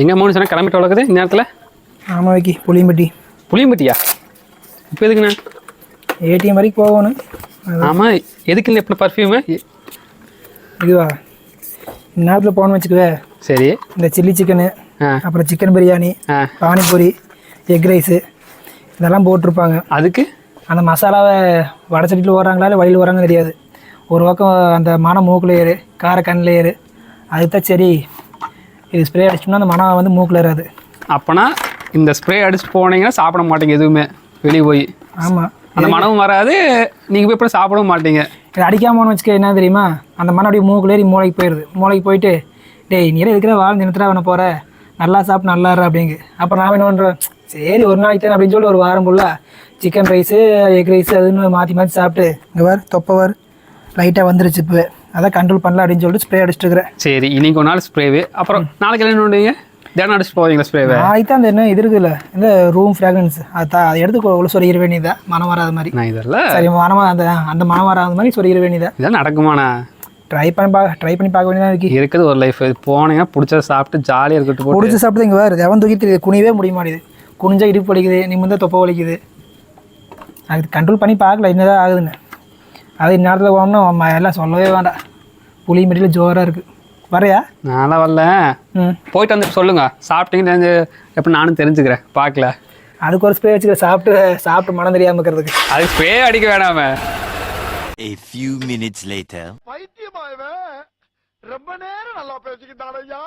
எங்கே மூணு சொன்னால் கிளம்பிட்டு வளர்க்குது? இந்த நேரத்தில்? ஆமாம் வைக்கி. புளியம்பட்டி. புளியம்பட்டியா? இப்போ எதுக்குண்ணே? ஏடிஎம் வரைக்கும் போகணும். ஆமாம் எதுக்கு இல்லை இப்போ பர்ஃப்யூமு இதுவா? இந்நேரத்தில் போகணும்னு வச்சுக்குவே. சரி. இந்த சில்லி சிக்கனு அப்புறம் chicken biryani panipuri egg rice இதெல்லாம் போட்டிருப்பாங்க. அதுக்கு? அந்த மசாலாவை வடை சட்டியில் ஓடுறாங்களா இல்லை வழியில் ஓடுறாங்கன்னு தெரியாது. ஒரு பக்கம் அந்த மனம் மூக்கில் ஏறு கார கண்ணில் ஏறு அதுக்கு தான் சரி. இது ஸ்ப்ரே அடிச்சோம்னா அந்த மனம் வந்து மூக்கில் ஏறாது அப்போனா இந்த ஸ்ப்ரே அடிச்சுட்டு போனீங்கன்னா சாப்பிட மாட்டீங்க எதுவுமே. வெளியே போய். ஆமாம் அந்த மனமும் வராது நீங்கள் போய் இப்போ சாப்பிடவும் மாட்டீங்க. இது அடிக்காமனு வச்சுக்க என்ன தெரியுமா? அந்த மனம் அப்படியே மூக்கில் ஏறி மூளைக்கு போயிடுது. மூளைக்கு போயிட்டு டேய் நீ இருக்கிற வாழ் நிறுத்துறா பண்ண போகிற நல்லா சாப்பிட்டு நல்லா அப்படிங்கு. அப்போ நான் என்ன பண்ணுறேன் சரி ஒரு நாளைக்கு தானே அப்படின்னு சொல்லிட்டு ஒரு வாரம் ஃபுல்லாக சிக்கன் ரைஸு எக் ரைஸ் அதுன்னு மாற்றி மாற்றி சாப்பிட்டு இங்கே வார் தொப்பவர் லைட்டாக வந்துருச்சு இப்போ அதான் கண்ட்ரோல் பண்ணல அப்படின்னு சொல்லிட்டு ஸ்ப்ரே அடிச்சிட்டு இருக்கிறேன். சரி இன்னைக்கு ஒரு நாள் ஸ்ப்ரேவு அப்புறம் நாளைக்கு என்ன பண்ணுவீங்க தினம் அடிச்சுட்டு போவீங்களா ஸ்ப்ரேவை நாளைக்கு தான் அந்த என்ன இது இருக்குல்ல இந்த ரூம் ஃப்ராக்ரன்ஸ் அதை அதை எடுத்து உள்ள சொருகிற வேண்டியதா மனம் வராத மாதிரி. நான் இதெல்லாம் சரி மனம் அந்த அந்த மனம் வராத மாதிரி சொருகிற வேண்டியதா இதெல்லாம் நடக்குமாண்ணா? ட்ரை பண்ணி பா ட்ரை பண்ணி பார்க்க வேண்டியதாக இருக்கு. இருக்குது ஒரு லைஃப் போனீங்கன்னா பிடிச்சத சாப்பிட்டு ஜாலியாக இருக்கட்டும் பிடிச்சி சாப்பிட்டு இங்கே வேறு எவன் தூக்கி தெரியுது குனிவே முடிய மாட்டேது குனிஞ்சா இடுப்பு வலிக்குது நிமிந்தா தொப்பை வலிக்குது. அது கண்ட்ரோல் பண்ணி பார்க்கல என்னதான் ஆகுதுன்னு. அது இந்நேரத்தில் போனோம்னா எல்லாம் சொல்லவே வேண்டாம். புளி மெட்டியில் ஜோராக இருக்குது வரையா நான்லாம் வரல. ம். போயிட்டு வந்துட்டு சொல்லுங்க. சாப்பிட்டீங்க தெரிஞ்சு எப்படி நானும் தெரிஞ்சுக்கிறேன். பார்க்கல. அதுக்கு ஒரு ஸ்ப்ரே வச்சுக்க சாப்பிட்டு சாப்பிட்டு மனம் தெரியாமல் இருக்கிறதுக்கு. அது ஸ்ப்ரே அடிக்க வேணாமே. A few minutes later. பைத்தியமா இவன் ரொம்ப நேரம் நல்லா பேசிக்கிட்டான் ஐயா